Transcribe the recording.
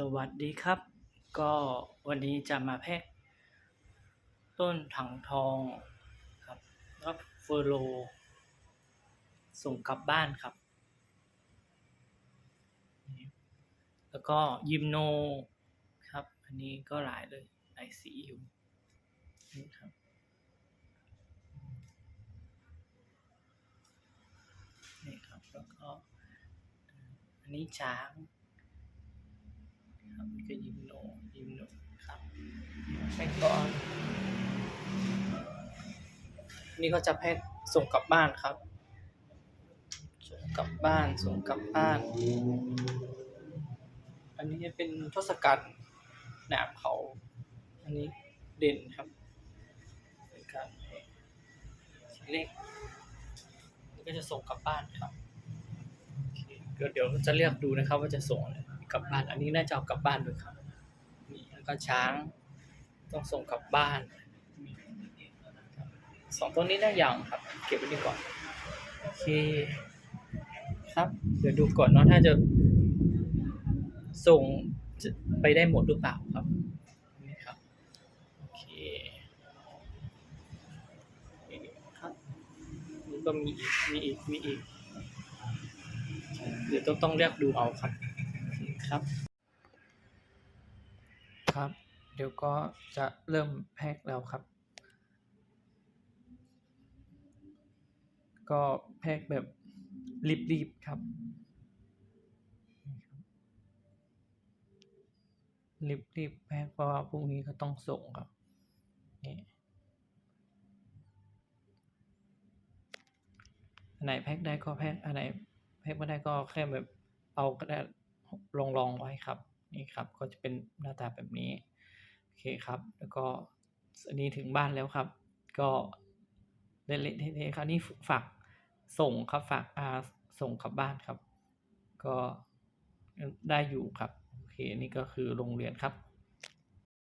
สวัสดีครับ ก็วันนี้จะมาแพ็กต้นถังทองครับแล้วก็เฟอร์โล ส่งกลับบ้านครับ แล้วก็ยิมโนครับ อันนี้ก็หลายเลยหลายสีอยู่นี่ครับนี่ครับ แล้วก็ อันนี้ช้าง ครันก็ยิมโนยิมโนครับแพ็กก่อนนี่ก็จะแพ็กส่งกลับบ้านครับ ส่งกลับบ้าน ส่งกลับบ้าน อันนี้จะเป็นทศกัณฐ์หนามเขา อันนี้เด่นครับเป็นการเล็กนี่ก็จะส่งกลับบ้านครับเคเดี๋ยวเดี๋ยวจะเลือกดูนะครับว่าจะส่งอะไร กลับบ้าน อันนี้น่าจะเอากลับบ้านด้วยครับนี่แล้วก็ช้างต้องส่งกลับบ้านสองต้นนี้ได้ยังครับ เก็บไว้ดีก่อนโอเคครับเดี๋ยวดูก่อนเนาะถ้าจะส่งไปได้หมดหรือเปล่าครับนี่ครับโอเคครับนี่ก็มีอีกมีอีกมีอีกเดี๋ยวต้องต้องเลือกดูเอาครับ ครับ ครับ เดี๋ยวก็จะเริ่มแพ็คแล้วครับ ก็แพ็คแบบรีบๆครับรีบรีบแพ็คเพราะว่าพรุ่งนี้ก็ต้องส่งครับนี่อันไหนแพ็คได้ก็แพ็คอันไหนแพ็คไม่ได้ก็แค่แบบเอากระดาษ รองรองไว้ครับนี่ครับก็จะเป็นหน้าตาแบบนี้โอเคครับ แล้วก็อันนี้ถึงบ้านแล้วครับ ก็เละๆเทะๆครับนี่ฝากส่งครับฝากอาส่งกลับบ้านครับ ก็ได้อยู่ครับโอเคนี่ก็คือโรงเรียนครับ